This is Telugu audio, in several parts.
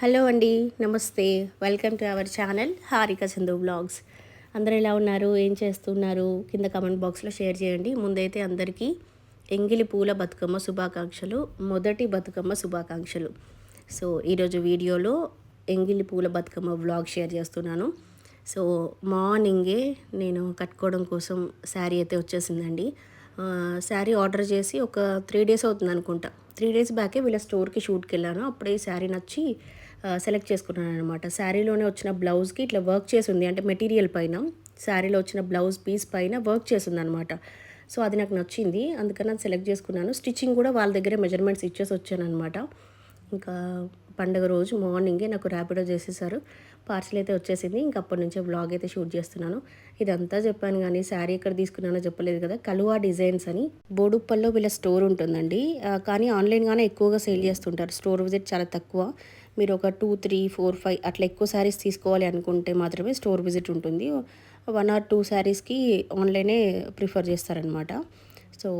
హలో అండి నమస్తే. Welcome to our channel Harika Chandu blogs. అందరు ఎలా ఉన్నారు? ఏం చేస్తున్నారు? కింద కమెంట్ బాక్స్లో షేర్ చేయండి. ముందైతే అందరికీ ఎంగిలి పూల బతుకమ్మ శుభాకాంక్షలు మొదటి బతుకమ్మ శుభాకాంక్షలు. సో ఈరోజు వీడియోలో ఎంగిలి పూల బతుకమ్మ బ్లాగ్ షేర్ చేస్తున్నాను. సో మార్నింగే నేను కట్టుకోవడం కోసం శారీ అయితే వచ్చేసిందండి. శారీ ఆర్డర్ చేసి ఒక త్రీ డేస్ అవుతుంది అనుకుంటా త్రీ డేస్ బ్యాకే వీళ్ళ స్టోర్కి షూట్కి వెళ్ళాను. అప్పుడే ఈ శారీ నచ్చి సెలెక్ట్ చేసుకున్నాను అనమాట శారీలోనే వచ్చిన బ్లౌజ్కి ఇట్లా వర్క్ చేసి ఉంది అంటే మెటీరియల్ పైన శారీలో వచ్చిన బ్లౌజ్ పీస్ పైన వర్క్ చేసి ఉంది అనమాట సో అది నాకు నచ్చింది. అందుకని అది సెలెక్ట్ చేసుకున్నాను. స్టిచ్చింగ్ కూడా వాళ్ళ దగ్గరే మెజర్మెంట్స్ ఇచ్చేసి వచ్చాను అనమాట ఇంకా పండగ రోజు మార్నింగే నాకు ర్యాపిడో చేసేసారు. పార్సల్ అయితే వచ్చేసింది. ఇంకా అప్పటి నుంచే బ్లాగ్ అయితే షూట్ చేస్తున్నాను. ఇదంతా చెప్పాను కానీ శారీ ఎక్కడ తీసుకున్నానో చెప్పలేదు కదా. కలువా డిజైన్స్ అని బోడుప్పల్లో వీళ్ళ స్టోర్ ఉంటుందండి. కానీ ఆన్లైన్గానే ఎక్కువగా సేల్ చేస్తుంటారు. స్టోర్ విజిట్ చాలా తక్కువ. మీరు ఒక టూ త్రీ ఫోర్ ఫైవ్ అట్లా ఎక్కువ శారీస్ తీసుకోవాలి అనుకుంటే మాత్రమే స్టోర్ విజిట్ ఉంటుంది. వన్ ఆర్ టూ శారీస్కి ఆన్లైనే ప్రిఫర్ చేస్తారనమాట సో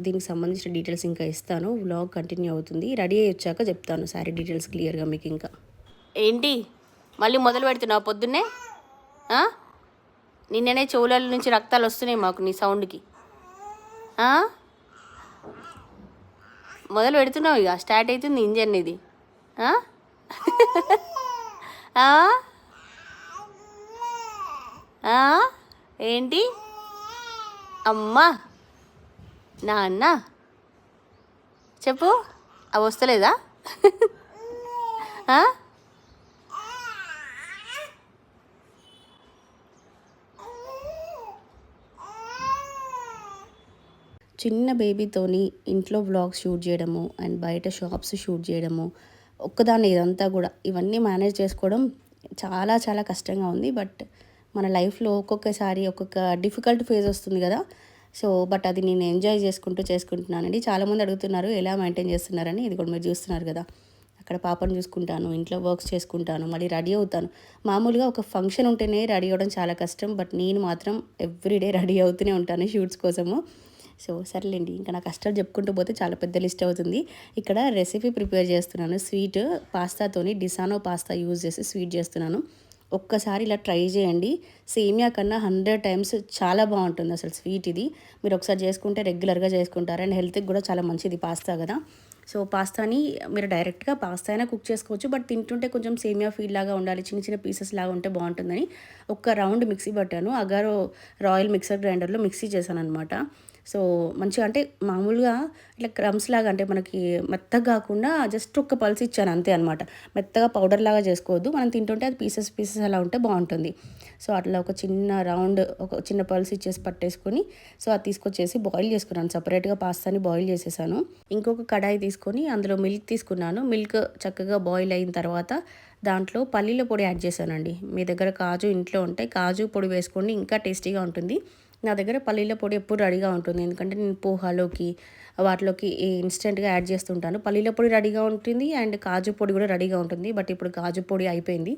దీనికి సంబంధించిన డీటెయిల్స్ ఇంకా ఇస్తాను. వ్లాగ్ కంటిన్యూ అవుతుంది. రెడీ అయ్యి వచ్చాక చెప్తాను శారీ డీటెయిల్స్ క్లియర్గా మీకు ఇంకా. ఏంటి? మళ్ళీ మొదలు పెడుతున్నావు పొద్దున్నే? నిన్ననే చెవుల నుంచి రక్తాలు వస్తున్నాయి మాకు నీ సౌండ్కి మొదలు పెడుతున్నావు ఇక. స్టార్ట్ అవుతుంది ఇంజన్ ఇది. ఆ? ఏంటి? అమ్మా. నాన్న. చెప్పు. అవి వస్తలేదా? ఆ? చిన్న బేబీతోని ఇంట్లో వ్లాగ్స్ షూట్ చేయడము అండ్ బయట షాప్స్ షూట్ చేయడము ఒక్కదాన్ని ఇదంతా కూడా ఇవన్నీ మేనేజ్ చేసుకోవడం చాలా చాలా కష్టంగా ఉంది. బట్ మన లైఫ్లో ఒక్కొక్కసారి ఒక్కొక్క డిఫికల్ట్ ఫేజ్ వస్తుంది కదా. సో బట్ అది నేను ఎంజాయ్ చేసుకుంటూ చేసుకుంటున్నానండి. చాలామంది అడుగుతున్నారు ఎలా మెయింటైన్ చేస్తున్నారని. ఇది కూడా మీరు చూస్తున్నారు కదా. అక్కడ పాపను చూసుకుంటాను ఇంట్లో వర్క్స్ చేసుకుంటాను మళ్ళీ రెడీ అవుతాను. మామూలుగా ఒక ఫంక్షన్ ఉంటేనే రెడీ అవ్వడం చాలా కష్టం. బట్ నేను మాత్రం ఎవ్రీడే రెడీ అవుతూనే ఉంటాను షూట్స్ కోసము. సో సర్లేండి ఇంకా నా కష్టాలు చెప్పుకుంటూ పోతే చాలా పెద్ద లిస్ట్ అవుతుంది. ఇక్కడ రెసిపీ ప్రిపేర్ చేస్తున్నాను. స్వీట్ పాస్తాతోని డిసానో పాస్తా యూజ్ చేసి స్వీట్ చేస్తున్నాను. ఒక్కసారి ఇలా ట్రై చేయండి. సేమియా కన్నా హండ్రెడ్ టైమ్స్ చాలా బాగుంటుంది అసలు స్వీట్ ఇది. మీరు ఒకసారి చేసుకుంటే రెగ్యులర్గా చేసుకుంటారు. అండ్ హెల్త్కి కూడా చాలా మంచిది పాస్తా కదా. సో పాస్తాని మీరు డైరెక్ట్గా పాస్తా అయినా కుక్ చేసుకోవచ్చు. బట్ తింటుంటే కొంచెం సేమియా ఫీల్ లాగా ఉండాలి. చిన్న చిన్న పీసెస్ లాగా ఉంటే బాగుంటుందని ఒక్క రౌండ్ మిక్సీ పట్టాను. అగారో రాయల్ మిక్సర్ గ్రైండర్లో మిక్సీ చేశాను అనమాట సో మంచిగా అంటే మామూలుగా ఇట్లా క్రమ్స్ లాగా అంటే మనకి మెత్తగా కాకుండా జస్ట్ ఒక్క పల్స్ ఇచ్చాను అంతే అనమాట మెత్తగా పౌడర్ లాగా చేసుకోవద్దు. మనం తింటుంటే అది పీసెస్ పీసెస్ అలా ఉంటే బాగుంటుంది. సో అట్లా ఒక చిన్న రౌండ్ ఒక చిన్న పల్స్ ఇచ్చేసి పట్టేసుకొని సో అది తీసుకొచ్చేసి బాయిల్ చేసుకున్నాను. సపరేట్గా పాస్తాని బాయిల్ చేసేసాను. ఇంకొక కడాయి తీసుకొని అందులో మిల్క్ తీసుకున్నాను. మిల్క్ చక్కగా బాయిల్ అయిన తర్వాత దాంట్లో పల్లీల పొడి యాడ్ చేశానండి. మీ దగ్గర కాజు ఇంట్లో ఉంటే కాజు పొడి వేసుకోండి. ఇంకా టేస్టీగా ఉంటుంది. నా దగ్గర పల్లీల పొడి ఎప్పుడు రెడీగా ఉంటుంది. ఎందుకంటే నేను పోహాలోకి వాటిలోకి ఇన్స్టెంట్గా యాడ్ చేస్తుంటాను. పల్లీల పొడి రెడీగా ఉంటుంది అండ్ కాజు పొడి కూడా రెడీగా ఉంటుంది. బట్ ఇప్పుడు కాజు పొడి అయిపోయింది.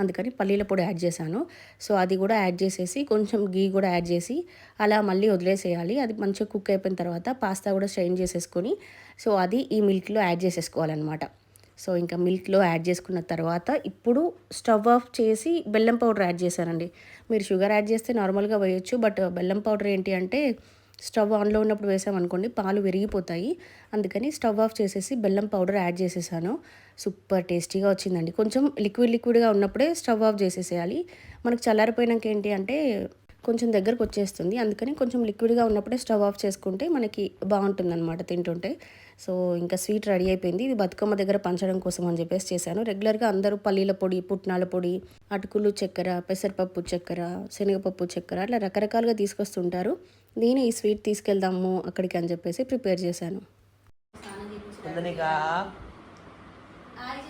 అందుకని పల్లీల పొడి యాడ్ చేశాను. సో అది కూడా యాడ్ చేసేసి కొంచెం గీ కూడా యాడ్ చేసి అలా మళ్ళీ వదిలేసేయాలి. అది మంచిగా కుక్ అయిపోయిన తర్వాత పాస్తా కూడా స్ట్రెయిన్ చేసేసుకొని సో అది ఈ మిల్క్లో యాడ్ చేసేసుకోవాలన్నమాట. సో ఇంకా మిల్క్లో యాడ్ చేసుకున్న తర్వాత ఇప్పుడు స్టవ్ ఆఫ్ చేసి బెల్లం పౌడర్ యాడ్ చేశానండి. మీరు షుగర్ యాడ్ చేస్తే నార్మల్గా వేయొచ్చు బట్ బెల్లం పౌడర్ ఏంటి అంటే స్టవ్ ఆన్లో ఉన్నప్పుడు వేసామనుకోండి పాలు విరిగిపోతాయి. అందుకని స్టవ్ ఆఫ్ చేసేసి బెల్లం పౌడర్ యాడ్ చేసేసాను. సూపర్ టేస్టీగా వచ్చిందండి. కొంచెం లిక్విడ్ లిక్విడ్గా ఉన్నప్పుడే స్టవ్ ఆఫ్ చేసేసేయాలి. మనకు చల్లారిపోయినాక ఏంటి అంటే కొంచెం దగ్గరకు వచ్చేస్తుంది. అందుకని కొంచెం లిక్విడ్గా ఉన్నప్పుడే స్టవ్ ఆఫ్ చేసుకుంటే మనకి బాగుంటుంది అనమాట తింటుంటే. సో ఇంకా స్వీట్ రెడీ అయిపోయింది. ఇది బతుకమ్మ దగ్గర పంచడం కోసం అని చెప్పేసి చేశాను. రెగ్యులర్గా అందరూ పల్లీల పొడి పుట్నాల పొడి అటుకులు చక్కెర పెసరపప్పు చక్కెర శనగపప్పు చక్కెర అట్లా రకరకాలుగా తీసుకొస్తుంటారు. నేను ఈ స్వీట్ తీసుకెళ్దాము అక్కడికి అని చెప్పేసి ప్రిపేర్ చేశాను. ఉందనికా హాయ్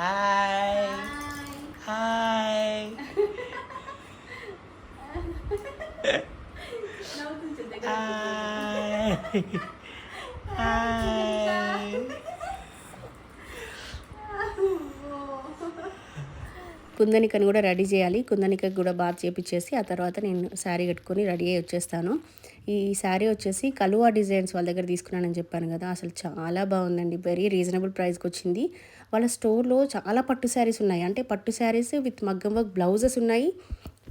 హాయ్. హాయ్. హాయ్. కుందనికని కూడా రెడీ చేయాలి. కుందనికకు కూడా బాత్ చేపించేసి ఆ తర్వాత నేను శారీ కట్టుకొని రెడీ అయ్యి వచ్చేస్తాను. ఈ శారీ వచ్చేసి కలువా డిజైన్స్ వాళ్ళ దగ్గర తీసుకున్నానని చెప్పాను కదా అసలు చాలా బాగుందండి. వెరీ రీజనబుల్ ప్రైస్కి వచ్చింది. వాళ్ళ స్టోర్లో చాలా పట్టు శారీస్ ఉన్నాయి. అంటే పట్టు శారీస్ విత్ మగ్గం వర్క్ బ్లౌజెస్ ఉన్నాయి.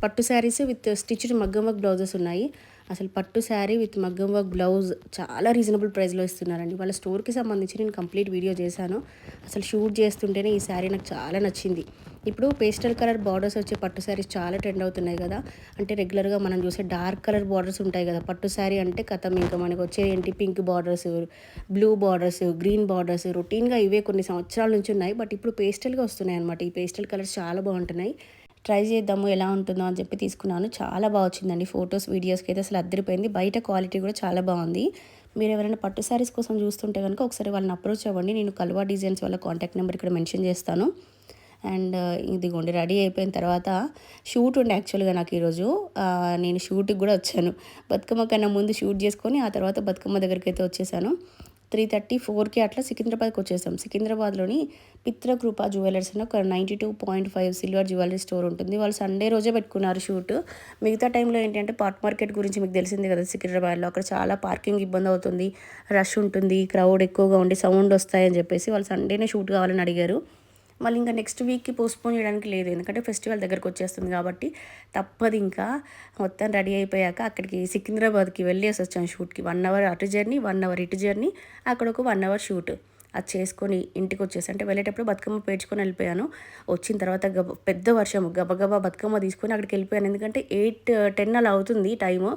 పట్టు శారీస్ విత్ స్టిచ్డ్ మగ్గం వర్క్ బ్లౌజెస్ ఉన్నాయి. అసలు పట్టు శారీ విత్ మగ్గం వర్క్ బ్లౌజ్ చాలా రీజనబుల్ ప్రైస్లో ఇస్తున్నారండి. వాళ్ళ స్టోర్కి సంబంధించి నేను కంప్లీట్ వీడియో చేశాను. అసలు షూట్ చేస్తుంటేనే ఈ శారీ నాకు చాలా నచ్చింది. ఇప్పుడు పేస్టల్ కలర్ బార్డర్స్ వచ్చే పట్టు శారీస్ చాలా ట్రెండ్ అవుతున్నాయి కదా. అంటే రెగ్యులర్గా మనం చూసే డార్క్ కలర్ బార్డర్స్ ఉంటాయి కదా. పట్టు శారీ అంటే కథం ఇంకా మనకు వచ్చే ఏంటి? Pink borders blue borders green borders రొటీన్గా ఇవే కొన్ని సంవత్సరాల నుంచి ఉన్నాయి. బట్ ఇప్పుడు పేస్టల్గా వస్తున్నాయి అనమాట ఈ పేస్టల్ కలర్స్ చాలా బాగుంటున్నాయి. ట్రై చేద్దాము ఎలా ఉంటుందో అని చెప్పి తీసుకున్నాను. చాలా బాగా వచ్చిందండి ఫొటోస్ వీడియోస్కి అయితే అసలు అద్దరిపోయింది. బయట క్వాలిటీ కూడా చాలా బాగుంది. మీరు ఎవరైనా పట్టు శారీస్ కోసం చూస్తుంటే కనుక ఒకసారి వాళ్ళని అప్రోచ్ అవ్వండి. నేను కల్వా డిజైన్స్ వాళ్ళ కాంటాక్ట్ నెంబర్ ఇక్కడ మెన్షన్ చేస్తాను. అండ్ ఇదిగోండి రెడీ అయిపోయిన తర్వాత షూట్ ఉండే యాక్చువల్గా నాకు ఈరోజు. నేను షూట్కి కూడా వచ్చాను. బతుకమ్మ కన్నా ముందు షూట్ చేసుకొని ఆ తర్వాత బతుకమ్మ దగ్గరికి అయితే వచ్చేసాను. త్రీ థర్టీ ఫోర్కి అట్లా సికింద్రాబాద్కి వచ్చేసాం. సికింద్రాబాద్లోని పిత్రకృప జ్యువెలర్స్ అని ఒక ninety two point five silver jewellery store ఉంటుంది. వాళ్ళు సండే రోజే పెట్టుకున్నారు షూట్. మిగతా టైంలో ఏంటంటే పార్క్ మార్కెట్ గురించి మీకు తెలిసింది కదా సికింద్రాబాద్లో. అక్కడ చాలా పార్కింగ్ ఇబ్బంది అవుతుంది రష్ ఉంటుంది క్రౌడ్ ఎక్కువగా ఉండి సౌండ్ వస్తాయని చెప్పేసి వాళ్ళు సండేనే షూట్ కావాలని అడిగారు. మళ్ళీ ఇంకా నెక్స్ట్ వీక్కి పోస్ట్పోన్ చేయడానికి లేదు. ఎందుకంటే ఫెస్టివల్ దగ్గరకు వచ్చేస్తుంది కాబట్టి తప్పదు ఇంకా. మొత్తం రెడీ అయిపోయాక అక్కడికి సికింద్రాబాద్కి వెళ్ళేసి వచ్చాను షూట్కి వన్ అవర్ అటు జర్నీ వన్ అవర్ ఇటు జర్నీ అక్కడ ఒక వన్ అవర్ షూట్ అది చేసుకొని ఇంటికి వచ్చేసి అంటే వెళ్ళేటప్పుడు బతుకమ్మ పేర్చుకొని వెళ్ళిపోయాను. వచ్చిన తర్వాత గబ పెద్ద వర్షం గబగబా బతుకమ్మ తీసుకొని అక్కడికి వెళ్ళిపోయాను. ఎందుకంటే ఎయిట్ టెన్ అలా అవుతుంది టైము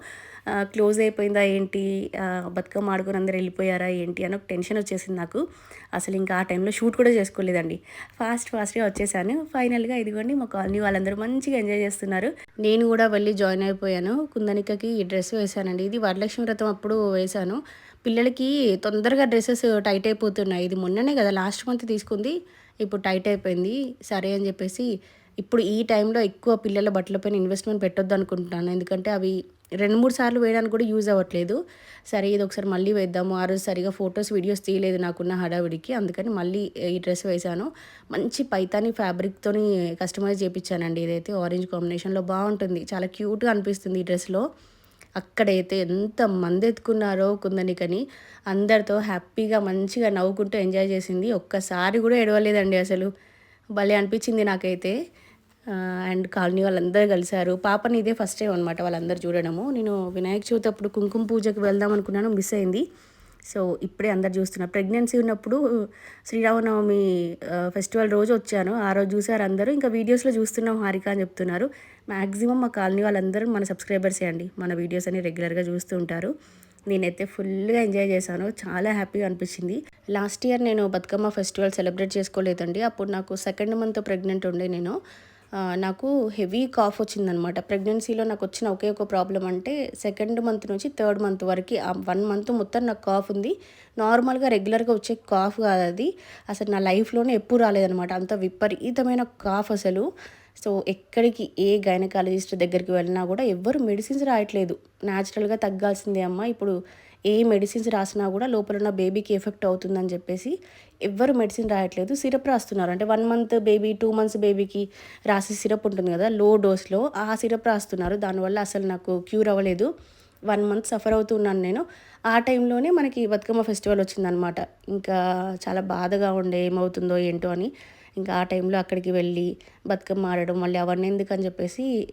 క్లోజ్ అయిపోయిందా ఏంటి? బతుకమ్మ ఆడుకొని అందరు వెళ్ళిపోయారా ఏంటి? అని ఒక టెన్షన్ వచ్చేసింది నాకు. అసలు ఇంకా ఆ టైంలో షూట్ కూడా చేసుకోలేదండి. ఫాస్ట్ ఫాస్ట్గా వచ్చేసాను. ఫైనల్గా ఇదిగోండి మా కాలనీ వాళ్ళందరూ మంచిగా ఎంజాయ్ చేస్తున్నారు. నేను కూడా వెళ్ళి జాయిన్ అయిపోయాను. కుందనికకి ఈ డ్రెస్ వేశానండి ఇది వరలక్ష్మి వ్రతం అప్పుడు వేశాను పిల్లలకి తొందరగా డ్రెస్సెస్ టైట్ అయిపోతున్నాయి. ఇది మొన్ననే కదా లాస్ట్ మంత్ తీసుకుంది. ఇప్పుడు టైట్ అయిపోయింది. సరే అని చెప్పేసి ఇప్పుడు ఈ టైంలో ఎక్కువ పిల్లల బట్టలపైన ఇన్వెస్ట్మెంట్ పెట్టొద్దు అనుకుంటున్నాను. ఎందుకంటే అవి రెండు మూడు సార్లు వేయడానికి కూడా యూజ్ అవ్వట్లేదు. సరే ఇది ఒకసారి మళ్ళీ వేద్దాము. ఆ రోజు సరిగా ఫొటోస్ వీడియోస్ తీయలేదు నాకున్న హడావిడికి. అందుకని మళ్ళీ ఈ డ్రెస్ వేశాను. మంచి పైతాని ఫ్యాబ్రిక్తోని కస్టమైజ్ చేయించానండి ఇదైతే ఆరెంజ్ కాంబినేషన్లో బాగుంటుంది. చాలా క్యూట్గా అనిపిస్తుంది ఈ డ్రెస్లో అక్కడైతే ఎంత మంది ఎత్తుకున్నారో కుందనికని అందరితో హ్యాపీగా మంచిగా నవ్వుకుంటూ ఎంజాయ్ చేసింది. ఒక్కసారి కూడా ఎడవలేదండి అసలు. భలే అనిపించింది నాకైతే. అండ్ కాలనీ వాళ్ళందరూ కలిశారు. పాపని ఇదే ఫస్ట్ టైం అనమాట వాళ్ళందరూ చూడడము. నేను వినాయక చవితి అప్పుడు కుంకుమ పూజకు వెళ్దాం అనుకున్నాను మిస్ అయింది. సో ఇప్పుడే అందరు చూస్తున్నా. ప్రెగ్నెన్సీ ఉన్నప్పుడు శ్రీరామనవమి ఫెస్టివల్ రోజు వచ్చాను. ఆ రోజు చూసారు అందరూ. ఇంకా వీడియోస్లో చూస్తున్నాం హారిక అని చెప్తున్నారు. మ్యాక్సిమం మా కాలనీ వాళ్ళందరూ మన సబ్స్క్రైబర్సే అండి. మన వీడియోస్ అని రెగ్యులర్గా చూస్తూ ఉంటారు. నేనైతే ఫుల్గా ఎంజాయ్ చేశాను. చాలా హ్యాపీగా అనిపించింది. లాస్ట్ ఇయర్ నేను బతుకమ్మ ఫెస్టివల్ సెలబ్రేట్ చేసుకోలేదండి. అప్పుడు నాకు సెకండ్ మంత్ ప్రెగ్నెంట్ ఉండే నేను. నాకు హెవీ కాఫ్ వచ్చిందనమాట ప్రెగ్నెన్సీలో నాకు వచ్చిన ఒకే ఒక ప్రాబ్లం అంటే సెకండ్ మంత్ నుంచి థర్డ్ మంత్ వరకు ఆ వన్ మంత్ మొత్తం నాకు కాఫ్ ఉంది. నార్మల్గా రెగ్యులర్గా వచ్చే కాఫ్ కాదు అది. అసలు నా లైఫ్లోనే ఎప్పుడు రాలేదనమాట అంత విపరీతమైన కాఫ్ అసలు. సో ఎక్కడికి ఏ గైనకాలజిస్ట్ దగ్గరికి వెళ్ళినా కూడా ఎవ్వరు మెడిసిన్స్ రాయట్లేదు. న్యాచురల్గా తగ్గాల్సిందే అమ్మ. ఇప్పుడు ఏ మెడిసిన్స్ రాసినా కూడా లోపల ఉన్న బేబీకి ఎఫెక్ట్ అవుతుందని చెప్పేసి ఎవ్వరు మెడిసిన్ రాయట్లేదు. సిరప్ రాస్తున్నారు. అంటే one month baby two months బేబీకి రాసే సిరప్ ఉంటుంది కదా లో డోస్లో ఆ సిరప్ రాస్తున్నారు. దానివల్ల అసలు నాకు క్యూర్ అవ్వలేదు. వన్ మంత్ సఫర్ అవుతున్నాను నేను. ఆ టైంలోనే మనకి బతుకమ్మ ఫెస్టివల్ వచ్చిందనమాట ఇంకా చాలా బాధగా ఉండే ఏమవుతుందో ఏంటో అని ఇంకా ఆ టైంలో అక్కడికి వెళ్ళి బతుకమ్మ ఆడడం మళ్ళీ అవన్నీ ఎందుకని చెప్పేసి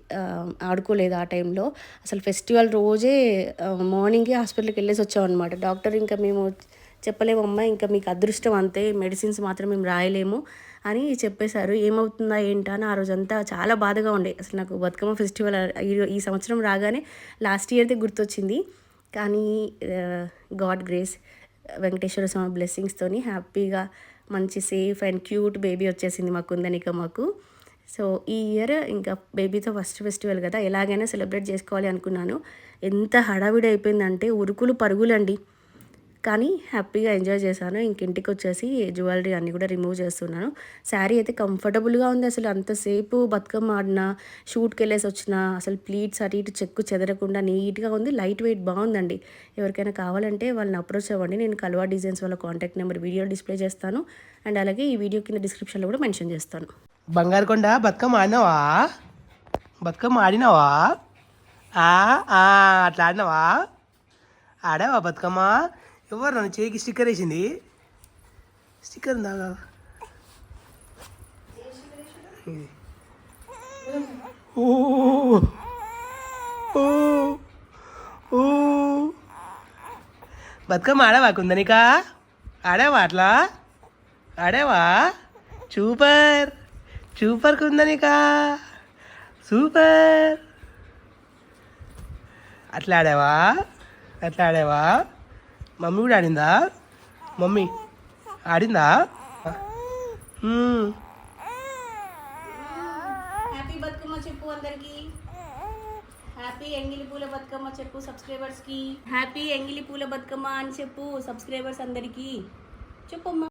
ఆడుకోలేదు ఆ టైంలో. అసలు ఫెస్టివల్ రోజే మార్నింగే హాస్పిటల్కి వెళ్ళేసి వచ్చామన్నమాట. డాక్టర్ ఇంకా మేము చెప్పలేమమ్మా ఇంకా మీకు అదృష్టం అంతే మెడిసిన్స్ మాత్రం మేము రాయలేము అని చెప్పేశారు. ఏమవుతుందా ఏంటా అని ఆ రోజంతా చాలా బాధగా ఉండే. అసలు నాకు బతుకమ్మ ఫెస్టివల్ ఈ- ఈ సంవత్సరం రాగానే లాస్ట్ ఇయర్దే గుర్తొచ్చింది. కానీ గాడ్ గ్రేస్ వెంకటేశ్వర స్వామి బ్లెస్సింగ్స్తోని హ్యాపీగా మంచి సేఫ్ అండ్ క్యూట్ బేబీ వచ్చేసింది మాకు ఉందనిక మాకు. సో ఈ ఇయర్ ఇంకా బేబీతో ఫస్ట్ ఫెస్టివల్ కదా ఎలాగైనా సెలబ్రేట్ చేసుకోవాలి అనుకున్నాను. ఎంత హడావిడి అయిపోయిందంటే ఉరుకులు పరుగులండి. కానీ హ్యాపీగా ఎంజాయ్ చేశాను. ఇంక ఇంటికి వచ్చేసి జ్యువెలరీ అన్నీ కూడా రిమూవ్ చేస్తున్నాను. శారీ అయితే కంఫర్టబుల్గా ఉంది అసలు. అంతసేపు బతుకమ్మ ఆడిన షూట్కి వెళ్ళేసి వచ్చిన అసలు ప్లీట్స్ అటు ఇటు చెక్కు చెదరకుండా నీట్గా ఉంది. లైట్ వెయిట్ బాగుందండి. ఎవరికైనా కావాలంటే వాళ్ళని అప్రోచ్ అవ్వండి. నేను కల్వా డిజైన్స్ వాళ్ళ కాంటాక్ట్ నెంబర్ వీడియో డిస్ప్లే చేస్తాను. అండ్ అలాగే ఈ వీడియో కింద డిస్క్రిప్షన్లో కూడా మెన్షన్ చేస్తాను. బంగారుకొండ బతుకమ్మ ఆడినావా బతుకమ్మ ఆడినావా అట్లా ఆడినావా? ఆడావా బతుకమ్మ? ఎవరు నన్ను చేయికి స్టిక్కర్ వేసింది? స్టిక్కర్ ఉందా? ఊ, ఊ, ఊ. బతుకమ్మ ఆడవా కుందనిక? ఆడావా అట్లా? ఆడావా? సూపర్. సూపర్ కుందనిక. సూపర్. అట్లా ఆడావా? అట్లా ఆడావా? మమ్మీ కూడా ఆడిందా? మమ్మీ ఆడిందా? హ్యాపీ బతుకమ్మ చెప్పు అందరికి. హ్యాపీ ఎంగిలి పూల బతుకమ్మ చెప్పు సబ్స్క్రైబర్స్కి హ్యాపీ ఎంగిలి పూల బతుకమ్మ అని చెప్పు సబ్స్క్రైబర్స్ అందరికి. చెప్పమ్మా.